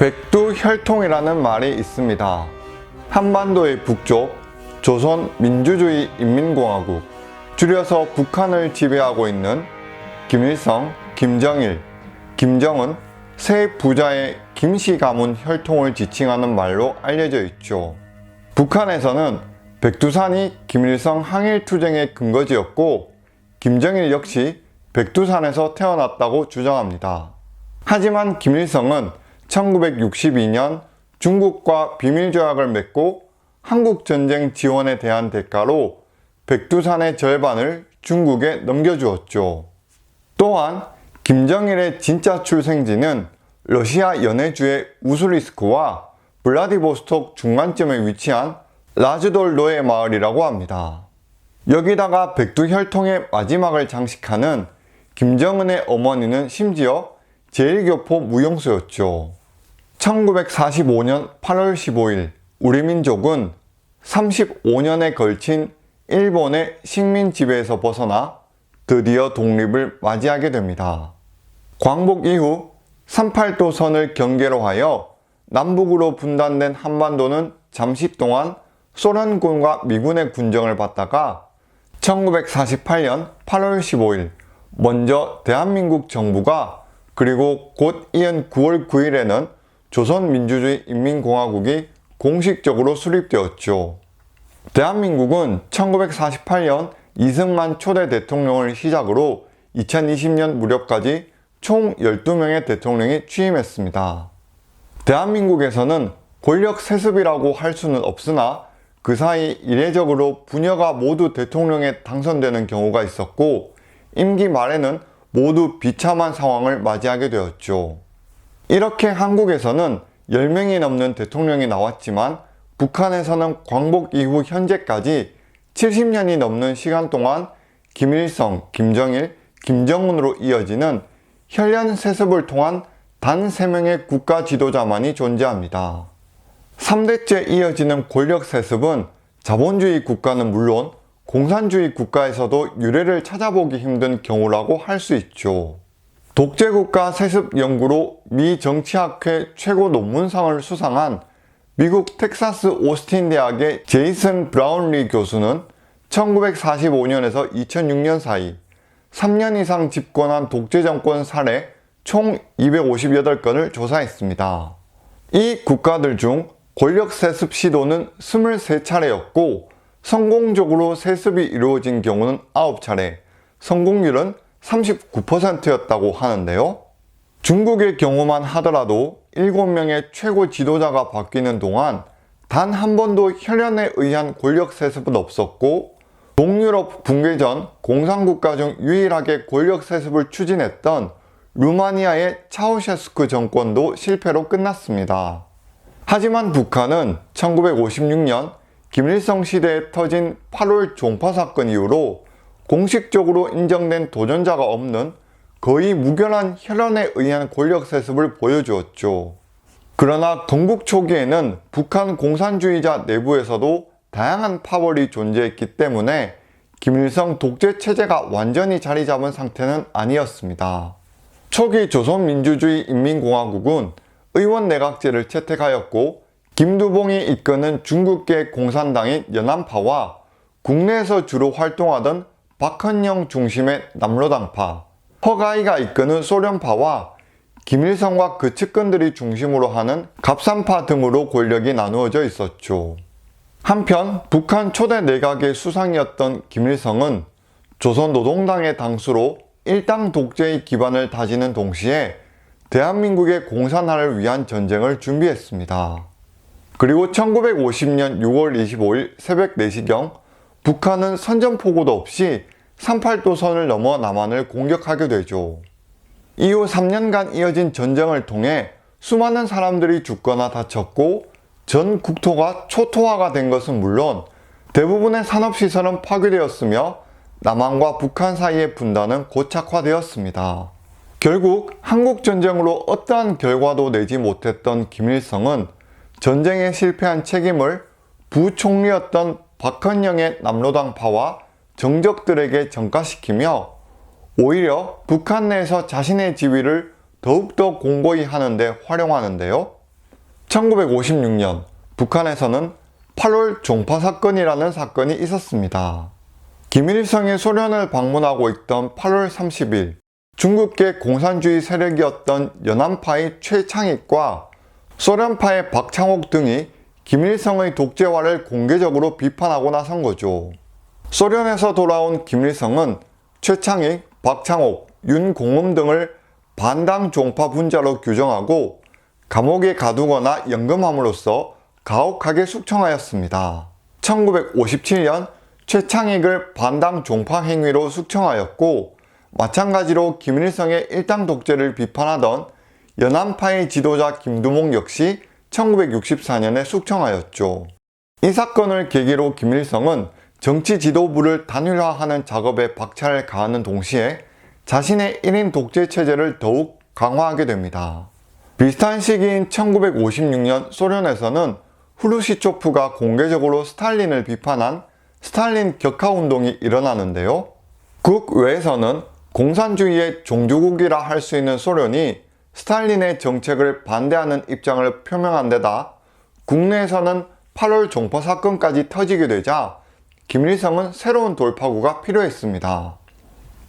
백두혈통이라는 말이 있습니다. 한반도의 북쪽 조선 민주주의 인민공화국 줄여서 북한을 지배하고 있는 김일성, 김정일, 김정은 세 부자의 김씨 가문 혈통을 지칭하는 말로 알려져 있죠. 북한에서는 백두산이 김일성 항일투쟁의 근거지였고 김정일 역시 백두산에서 태어났다고 주장합니다. 하지만 김일성은 1962년 중국과 비밀조약을 맺고 한국전쟁 지원에 대한 대가로 백두산의 절반을 중국에 넘겨주었죠. 또한 김정일의 진짜 출생지는 러시아 연해주의 우스리스크와 블라디보스톡 중간점에 위치한 라즈돌로의 마을이라고 합니다. 여기다가 백두혈통의 마지막을 장식하는 김정은의 어머니는 심지어 제1교포 무용수였죠. 1945년 8월 15일 우리 민족은 35년에 걸친 일본의 식민 지배에서 벗어나 드디어 독립을 맞이하게 됩니다. 광복 이후 38도 선을 경계로 하여 남북으로 분단된 한반도는 잠시 동안 소련군과 미군의 군정을 받다가 1948년 8월 15일 먼저 대한민국 정부가 그리고 곧 이은 9월 9일에는 조선민주주의 인민공화국이 공식적으로 수립되었죠. 대한민국은 1948년 이승만 초대 대통령을 시작으로 2020년 무렵까지 총 12명의 대통령이 취임했습니다. 대한민국에서는 권력 세습이라고 할 수는 없으나 그 사이 이례적으로 부녀가 모두 대통령에 당선되는 경우가 있었고 임기 말에는 모두 비참한 상황을 맞이하게 되었죠. 이렇게 한국에서는 10명이 넘는 대통령이 나왔지만 북한에서는 광복 이후 현재까지 70년이 넘는 시간 동안 김일성, 김정일, 김정은으로 이어지는 혈연 세습을 통한 단 3명의 국가 지도자만이 존재합니다. 3대째 이어지는 권력 세습은 자본주의 국가는 물론 공산주의 국가에서도 유례를 찾아보기 힘든 경우라고 할 수 있죠. 독재국가 세습 연구로 미 정치학회 최고 논문상을 수상한 미국 텍사스 오스틴 대학의 제이슨 브라운리 교수는 1945년에서 2006년 사이 3년 이상 집권한 독재 정권 사례 총 258건을 조사했습니다. 이 국가들 중 권력 세습 시도는 23차례였고 성공적으로 세습이 이루어진 경우는 9차례, 성공률은 39%였다고 하는데요. 중국의 경우만 하더라도 7명의 최고 지도자가 바뀌는 동안 단 한 번도 혈연에 의한 권력 세습은 없었고 동유럽 붕괴 전 공산국가 중 유일하게 권력 세습을 추진했던 루마니아의 차우셰스크 정권도 실패로 끝났습니다. 하지만 북한은 1956년 김일성 시대에 터진 8월 종파 사건 이후로 공식적으로 인정된 도전자가 없는 거의 무결한 혈연에 의한 권력 세습을 보여주었죠. 그러나 건국 초기에는 북한 공산주의자 내부에서도 다양한 파벌이 존재했기 때문에 김일성 독재 체제가 완전히 자리 잡은 상태는 아니었습니다. 초기 조선민주주의 인민공화국은 의원 내각제를 채택하였고 김두봉이 이끄는 중국계 공산당인 연안파와 국내에서 주로 활동하던 박헌영 중심의 남로당파, 허가이가 이끄는 소련파와 김일성과 그 측근들이 중심으로 하는 갑산파 등으로 권력이 나누어져 있었죠. 한편 북한 초대 내각의 수상이었던 김일성은 조선노동당의 당수로 일당 독재의 기반을 다지는 동시에 대한민국의 공산화를 위한 전쟁을 준비했습니다. 그리고 1950년 6월 25일 새벽 4시경 북한은 선전포고도 없이 38도 선을 넘어 남한을 공격하게 되죠. 이후 3년간 이어진 전쟁을 통해 수많은 사람들이 죽거나 다쳤고 전 국토가 초토화가 된 것은 물론 대부분의 산업시설은 파괴되었으며 남한과 북한 사이의 분단은 고착화되었습니다. 결국 한국전쟁으로 어떠한 결과도 내지 못했던 김일성은 전쟁에 실패한 책임을 부총리였던 박헌영의 남로당파와 정적들에게 전가시키며 오히려 북한 내에서 자신의 지위를 더욱더 공고히 하는데 활용하는데요. 1956년 북한에서는 8월 종파 사건이라는 사건이 있었습니다. 김일성이 소련을 방문하고 있던 8월 30일 중국계 공산주의 세력이었던 연안파의 최창익과 소련파의 박창옥 등이 김일성의 독재화를 공개적으로 비판하고 나선 거죠. 소련에서 돌아온 김일성은 최창익, 박창옥, 윤공음 등을 반당 종파 분자로 규정하고 감옥에 가두거나 연금함으로써 가혹하게 숙청하였습니다. 1957년 최창익을 반당 종파 행위로 숙청하였고 마찬가지로 김일성의 일당 독재를 비판하던 연안파의 지도자 김두목 역시 1964년에 숙청하였죠. 이 사건을 계기로 김일성은 정치 지도부를 단일화하는 작업에 박차를 가하는 동시에 자신의 1인 독재 체제를 더욱 강화하게 됩니다. 비슷한 시기인 1956년 소련에서는 후르시초프가 공개적으로 스탈린을 비판한 스탈린 격하 운동이 일어나는데요. 국외에서는 공산주의의 종주국이라 할 수 있는 소련이 스탈린의 정책을 반대하는 입장을 표명한 데다 국내에서는 8월 종파 사건까지 터지게 되자 김일성은 새로운 돌파구가 필요했습니다.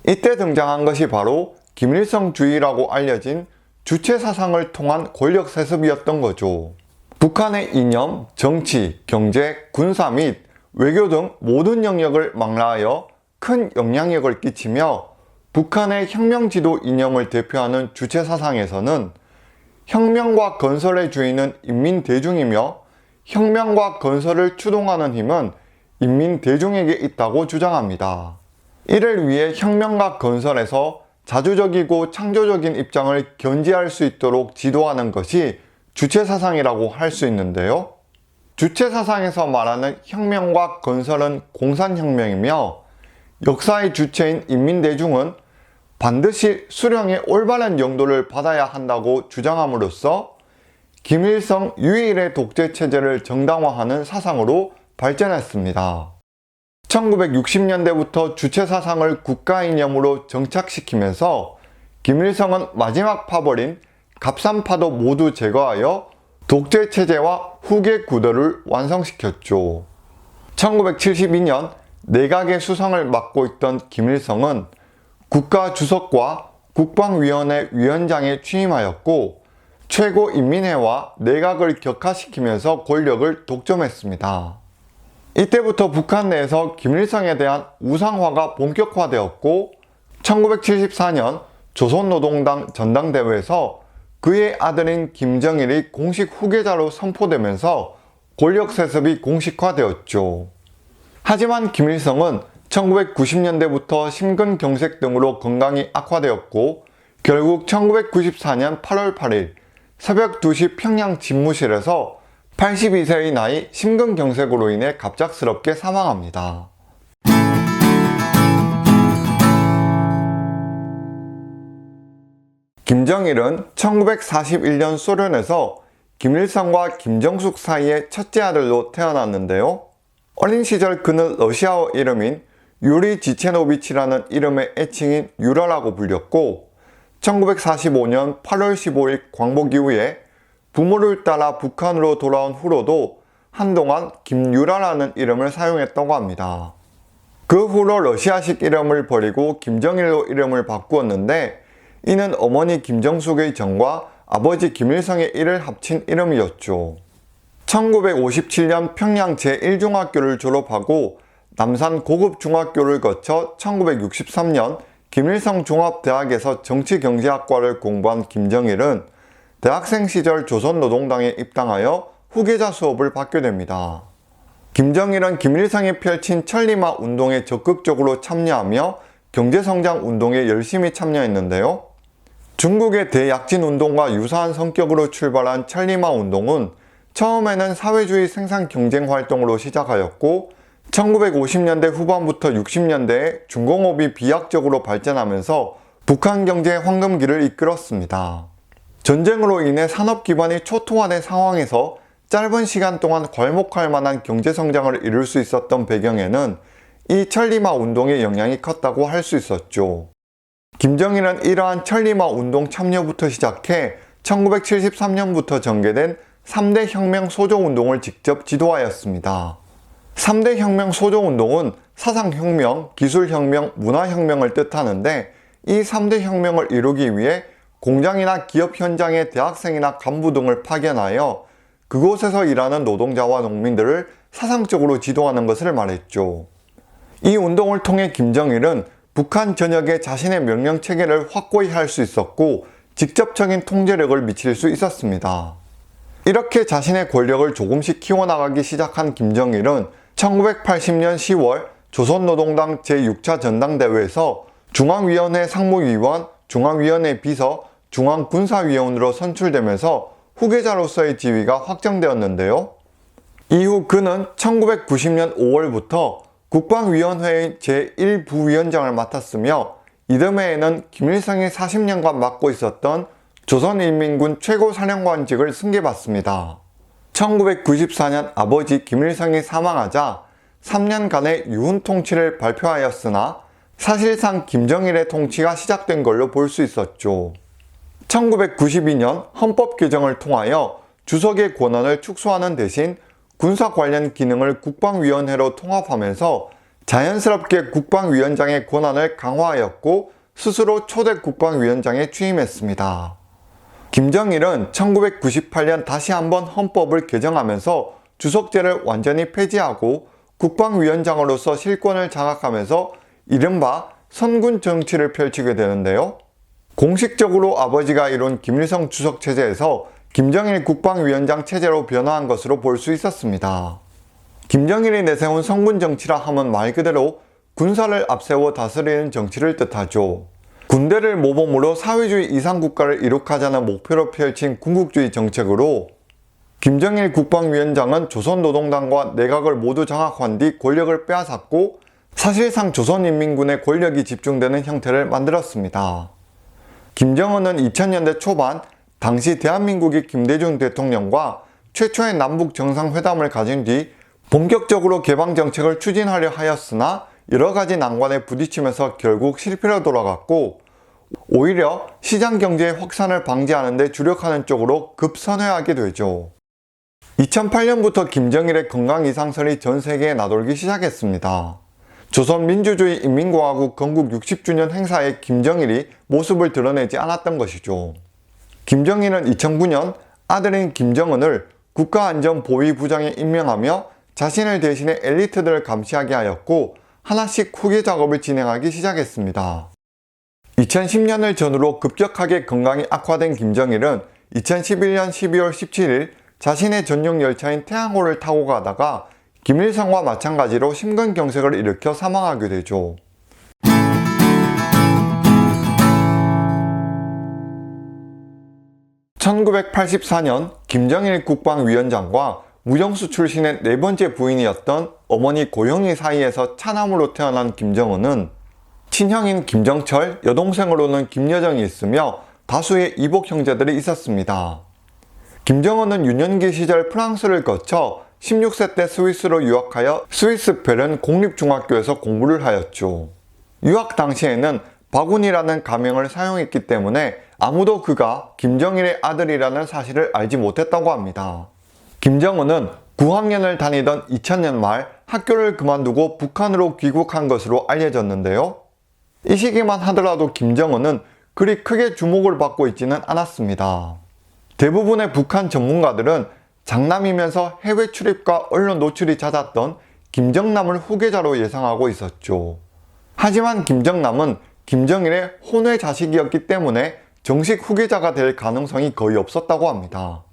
이때 등장한 것이 바로 김일성주의라고 알려진 주체 사상을 통한 권력 세습이었던 거죠. 북한의 이념, 정치, 경제, 군사 및 외교 등 모든 영역을 망라하여 큰 영향력을 끼치며 북한의 혁명지도 이념을 대표하는 주체 사상에서는 혁명과 건설의 주인은 인민 대중이며 혁명과 건설을 추동하는 힘은 인민 대중에게 있다고 주장합니다. 이를 위해 혁명과 건설에서 자주적이고 창조적인 입장을 견지할 수 있도록 지도하는 것이 주체 사상이라고 할 수 있는데요. 주체 사상에서 말하는 혁명과 건설은 공산혁명이며 역사의 주체인 인민대중은 반드시 수령의 올바른 용도를 받아야 한다고 주장함으로써 김일성 유일의 독재 체제를 정당화하는 사상으로 발전했습니다. 1960년대부터 주체 사상을 국가 이념으로 정착시키면서 김일성은 마지막 파벌인 갑산파도 모두 제거하여 독재 체제와 후계 구도를 완성시켰죠. 1972년 내각의 수상을 맡고 있던 김일성은 국가 주석과 국방위원회 위원장에 취임하였고 최고인민회와 내각을 격화시키면서 권력을 독점했습니다. 이때부터 북한 내에서 김일성에 대한 우상화가 본격화되었고 1974년 조선노동당 전당대회에서 그의 아들인 김정일이 공식 후계자로 선포되면서 권력 세습이 공식화되었죠. 하지만 김일성은 1990년대부터 심근경색 등으로 건강이 악화되었고 결국 1994년 8월 8일 새벽 2시 평양 집무실에서 82세의 나이 심근경색으로 인해 갑작스럽게 사망합니다. 김정일은 1941년 소련에서 김일성과 김정숙 사이의 첫째 아들로 태어났는데요. 어린 시절 그는 러시아어 이름인 유리 지체노비치라는 이름의 애칭인 유라라고 불렸고 1945년 8월 15일 광복 이후에 부모를 따라 북한으로 돌아온 후로도 한동안 김유라라는 이름을 사용했다고 합니다. 그 후로 러시아식 이름을 버리고 김정일로 이름을 바꾸었는데 이는 어머니 김정숙의 정과 아버지 김일성의 이를 합친 이름이었죠. 1957년 평양 제1중학교를 졸업하고 남산 고급중학교를 거쳐 1963년 김일성 종합대학에서 정치경제학과를 공부한 김정일은 대학생 시절 조선노동당에 입당하여 후계자 수업을 받게 됩니다. 김정일은 김일성이 펼친 천리마 운동에 적극적으로 참여하며 경제성장 운동에 열심히 참여했는데요. 중국의 대약진 운동과 유사한 성격으로 출발한 천리마 운동은 처음에는 사회주의 생산 경쟁 활동으로 시작하였고 1950년대 후반부터 60년대에 중공업이 비약적으로 발전하면서 북한 경제의 황금기를 이끌었습니다. 전쟁으로 인해 산업 기반이 초토화된 상황에서 짧은 시간 동안 괄목할 만한 경제 성장을 이룰 수 있었던 배경에는 이 천리마 운동의 영향이 컸다고 할 수 있었죠. 김정일은 이러한 천리마 운동 참여부터 시작해 1973년부터 전개된 3대 혁명 소조 운동을 직접 지도하였습니다. 3대 혁명 소조 운동은 사상혁명, 기술혁명, 문화혁명을 뜻하는데 이 3대 혁명을 이루기 위해 공장이나 기업 현장의 대학생이나 간부 등을 파견하여 그곳에서 일하는 노동자와 농민들을 사상적으로 지도하는 것을 말했죠. 이 운동을 통해 김정일은 북한 전역에 자신의 명령 체계를 확고히 할 수 있었고 직접적인 통제력을 미칠 수 있었습니다. 이렇게 자신의 권력을 조금씩 키워나가기 시작한 김정일은 1980년 10월 조선노동당 제6차 전당대회에서 중앙위원회 상무위원, 중앙위원회 비서, 중앙군사위원으로 선출되면서 후계자로서의 지위가 확정되었는데요. 이후 그는 1990년 5월부터 국방위원회의 제1부위원장을 맡았으며 이듬해에는 김일성이 40년간 맡고 있었던 조선인민군 최고 사령관직을 승계받습니다. 1994년 아버지 김일성이 사망하자 3년간의 유훈 통치를 발표하였으나 사실상 김정일의 통치가 시작된 걸로 볼 수 있었죠. 1992년 헌법 개정을 통하여 주석의 권한을 축소하는 대신 군사 관련 기능을 국방위원회로 통합하면서 자연스럽게 국방위원장의 권한을 강화하였고 스스로 초대 국방위원장에 취임했습니다. 김정일은 1998년 다시 한번 헌법을 개정하면서 주석제를 완전히 폐지하고 국방위원장으로서 실권을 장악하면서 이른바 선군 정치를 펼치게 되는데요. 공식적으로 아버지가 이룬 김일성 주석 체제에서 김정일 국방위원장 체제로 변화한 것으로 볼 수 있었습니다. 김정일이 내세운 성군 정치라 하면 말 그대로 군사를 앞세워 다스리는 정치를 뜻하죠. 군대를 모범으로 사회주의 이상 국가를 이룩하자는 목표로 펼친 군국주의 정책으로 김정일 국방위원장은 조선노동당과 내각을 모두 장악한 뒤 권력을 빼앗았고 사실상 조선인민군의 권력이 집중되는 형태를 만들었습니다. 김정은은 2000년대 초반 당시 대한민국의 김대중 대통령과 최초의 남북 정상회담을 가진 뒤 본격적으로 개방 정책을 추진하려 하였으나 여러 가지 난관에 부딪히면서 결국 실패로 돌아갔고 오히려 시장 경제의 확산을 방지하는 데 주력하는 쪽으로 급선회하게 되죠. 2008년부터 김정일의 건강 이상설이 전 세계에 나돌기 시작했습니다. 조선민주주의 인민공화국 건국 60주년 행사에 김정일이 모습을 드러내지 않았던 것이죠. 김정일은 2009년 아들인 김정은을 국가안전보위부장에 임명하며 자신을 대신해 엘리트들을 감시하게 하였고 하나씩 후계 작업을 진행하기 시작했습니다. 2010년을 전후로 급격하게 건강이 악화된 김정일은 2011년 12월 17일 자신의 전용 열차인 태양호를 타고 가다가 김일성과 마찬가지로 심근경색을 일으켜 사망하게 되죠. (1984년) 김정일 국방위원장과 무정수 출신의 네 번째 부인이었던 어머니 고영희 사이에서 차남으로 태어난 김정은은 친형인 김정철, 여동생으로는 김여정이 있으며 다수의 이복 형제들이 있었습니다. 김정은은 유년기 시절 프랑스를 거쳐 16세 때 스위스로 유학하여 스위스 베른 공립중학교에서 공부를 하였죠. 유학 당시에는 바군이라는 가명을 사용했기 때문에 아무도 그가 김정일의 아들이라는 사실을 알지 못했다고 합니다. 김정은은 9학년을 다니던 2000년 말 학교를 그만두고 북한으로 귀국한 것으로 알려졌는데요. 이 시기만 하더라도 김정은은 그리 크게 주목을 받고 있지는 않았습니다. 대부분의 북한 전문가들은 장남이면서 해외 출입과 언론 노출이 잦았던 김정남을 후계자로 예상하고 있었죠. 하지만 김정남은 김정일의 혼외 자식이었기 때문에 정식 후계자가 될 가능성이 거의 없었다고 합니다.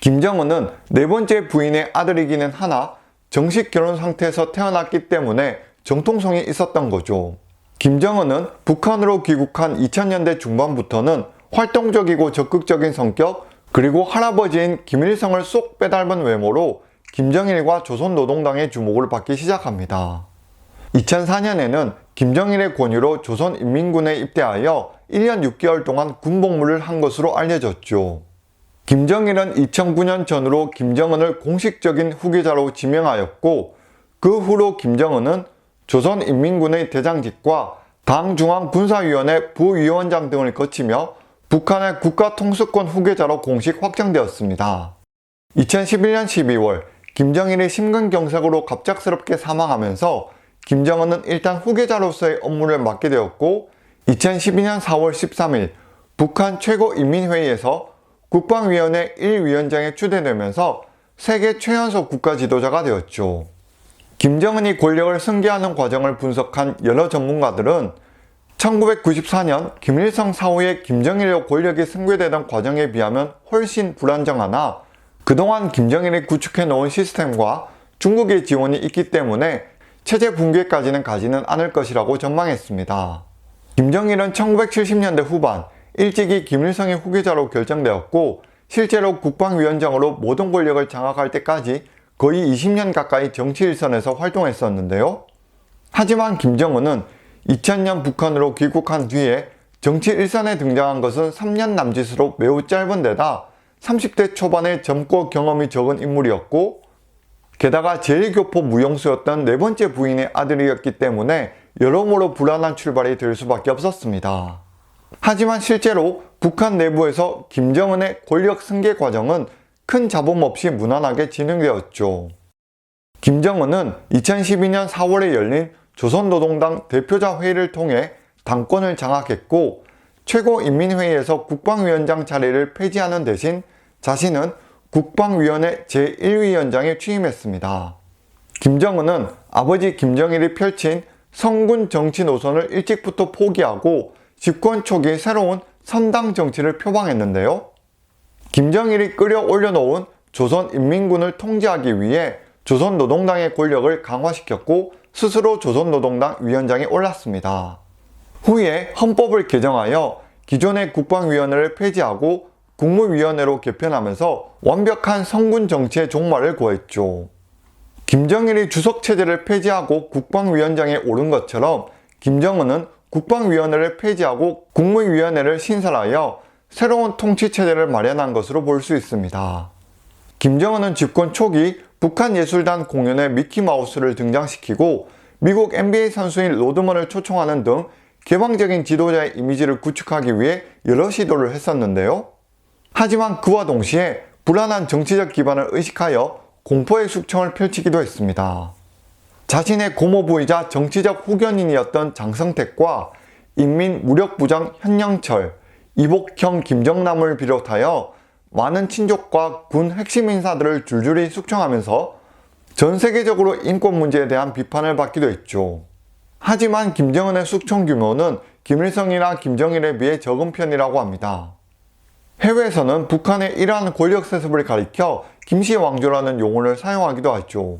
김정은은 네 번째 부인의 아들이기는 하나 정식 결혼 상태에서 태어났기 때문에 정통성이 있었던 거죠. 김정은은 북한으로 귀국한 2000년대 중반부터는 활동적이고 적극적인 성격 그리고 할아버지인 김일성을 쏙 빼닮은 외모로 김정일과 조선노동당의 주목을 받기 시작합니다. 2004년에는 김정일의 권유로 조선인민군에 입대하여 1년 6개월 동안 군복무를 한 것으로 알려졌죠. 김정일은 2009년 전후로 김정은을 공식적인 후계자로 지명하였고 그 후로 김정은은 조선인민군의 대장직과 당 중앙군사위원회 부위원장 등을 거치며 북한의 국가통수권 후계자로 공식 확정되었습니다. 2011년 12월 김정일이 심근경색으로 갑작스럽게 사망하면서 김정은은 일단 후계자로서의 업무를 맡게 되었고 2012년 4월 13일 북한 최고인민회의에서 국방위원회 1위원장에 추대되면서 세계 최연소 국가 지도자가 되었죠. 김정은이 권력을 승계하는 과정을 분석한 여러 전문가들은 1994년 김일성 사후에 김정일로 권력이 승계되던 과정에 비하면 훨씬 불안정하나 그동안 김정일이 구축해 놓은 시스템과 중국의 지원이 있기 때문에 체제 붕괴까지는 가지는 않을 것이라고 전망했습니다. 김정일은 1970년대 후반 일찍이 김일성의 후계자로 결정되었고 실제로 국방위원장으로 모든 권력을 장악할 때까지 거의 20년 가까이 정치 일선에서 활동했었는데요. 하지만 김정은은 2000년 북한으로 귀국한 뒤에 정치 일선에 등장한 것은 3년 남짓으로 매우 짧은 데다 30대 초반에 젊고 경험이 적은 인물이었고 게다가 제1교포 무용수였던 네 번째 부인의 아들이었기 때문에 여러모로 불안한 출발이 될 수밖에 없었습니다. 하지만 실제로 북한 내부에서 김정은의 권력 승계 과정은 큰 잡음 없이 무난하게 진행되었죠. 김정은은 2012년 4월에 열린 조선노동당 대표자 회의를 통해 당권을 장악했고 최고인민회의에서 국방위원장 자리를 폐지하는 대신 자신은 국방위원회 제1위원장에 취임했습니다. 김정은은 아버지 김정일이 펼친 성군 정치 노선을 일찍부터 포기하고 집권 초기 새로운 선당 정치를 표방했는데요. 김정일이 끌어올려 놓은 조선인민군을 통제하기 위해 조선노동당의 권력을 강화시켰고 스스로 조선노동당 위원장에 올랐습니다. 후에 헌법을 개정하여 기존의 국방위원회를 폐지하고 국무위원회로 개편하면서 완벽한 성군 정치의 종말을 구했죠. 김정일이 주석체제를 폐지하고 국방위원장에 오른 것처럼 김정은은 국방위원회를 폐지하고 국무위원회를 신설하여 새로운 통치체제를 마련한 것으로 볼 수 있습니다. 김정은은 집권 초기 북한 예술단 공연에 미키마우스를 등장시키고 미국 NBA 선수인 로드먼을 초청하는 등 개방적인 지도자의 이미지를 구축하기 위해 여러 시도를 했었는데요. 하지만 그와 동시에 불안한 정치적 기반을 의식하여 공포의 숙청을 펼치기도 했습니다. 자신의 고모부이자 정치적 후견인이었던 장성택과 인민 무력부장 현영철, 이복형 김정남을 비롯하여 많은 친족과 군 핵심 인사들을 줄줄이 숙청하면서 전 세계적으로 인권 문제에 대한 비판을 받기도 했죠. 하지만 김정은의 숙청 규모는 김일성이나 김정일에 비해 적은 편이라고 합니다. 해외에서는 북한의 이러한 권력 세습을 가리켜 김씨 왕조라는 용어를 사용하기도 하죠.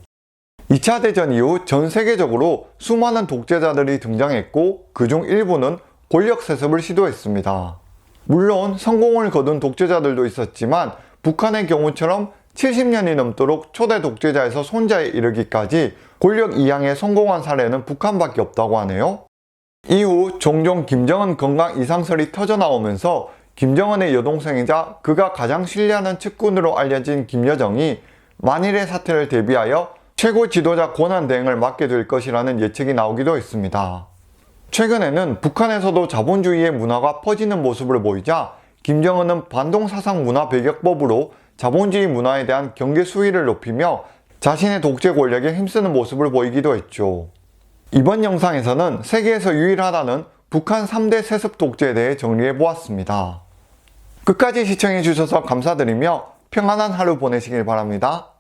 2차 대전 이후 전 세계적으로 수많은 독재자들이 등장했고 그중 일부는 권력 세습을 시도했습니다. 물론 성공을 거둔 독재자들도 있었지만 북한의 경우처럼 70년이 넘도록 초대 독재자에서 손자에 이르기까지 권력 이양에 성공한 사례는 북한밖에 없다고 하네요. 이후 종종 김정은 건강 이상설이 터져 나오면서 김정은의 여동생이자 그가 가장 신뢰하는 측근으로 알려진 김여정이 만일의 사태를 대비하여 최고 지도자 권한 대행을 맡게 될 것이라는 예측이 나오기도 했습니다. 최근에는 북한에서도 자본주의의 문화가 퍼지는 모습을 보이자 김정은은 반동사상 문화 배격법으로 자본주의 문화에 대한 경계 수위를 높이며 자신의 독재 권력에 힘쓰는 모습을 보이기도 했죠. 이번 영상에서는 세계에서 유일하다는 북한 3대 세습 독재에 대해 정리해 보았습니다. 끝까지 시청해 주셔서 감사드리며 평안한 하루 보내시길 바랍니다.